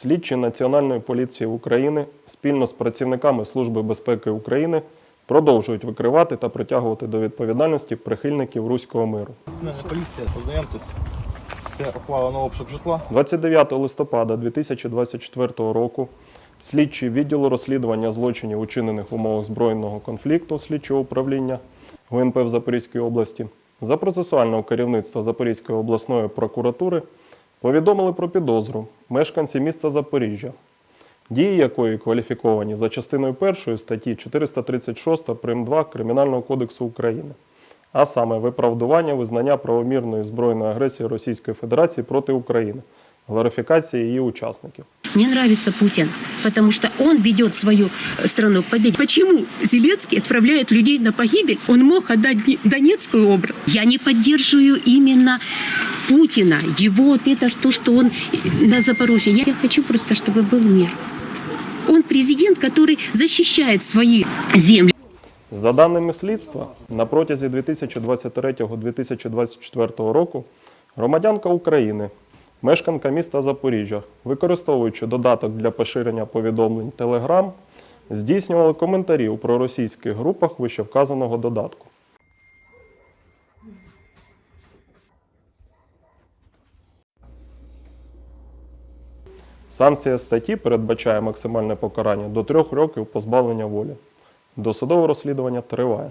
Слідчі Національної поліції України спільно з працівниками Служби безпеки України продовжують викривати та притягувати до відповідальності прихильників руського миру. Національна поліція, познайомтесь. Це ухвала на обшук житла. 29 листопада 2024 року слідчі відділу розслідування злочинів, учинених в умовах збройного конфлікту слідчого управління ГУНП в Запорізькій області за процесуального керівництва Запорізької обласної прокуратури повідомили про підозру мешканці міста Запоріжжя, дії якої кваліфіковані за частиною 1 статті 436 прим. 2 Кримінального кодексу України а саме виправдування визнання правомірної збройної агресії Російської Федерації проти України, глорифікації її учасників. Мне нравится Путин, потому что он ведет свою э, страну к победе. Почему Зеленский отправляет людей на погибель? Он мог Дне- Донецкую область. Я не поддерживаю именно Путина, его это то, что он на Запорожье. Я хочу просто, чтобы был мир. Он президент, который защищает свои земли. За даними слідства, на протязі 2023-2024 року громадянка України, мешканка міста Запоріжжя, використовуючи додаток для поширення повідомлень Telegram, здійснювала коментарі у проросійських групах вищевказаного додатку. Санкція статті передбачає максимальне покарання до трьох років позбавлення волі. Досудове розслідування триває.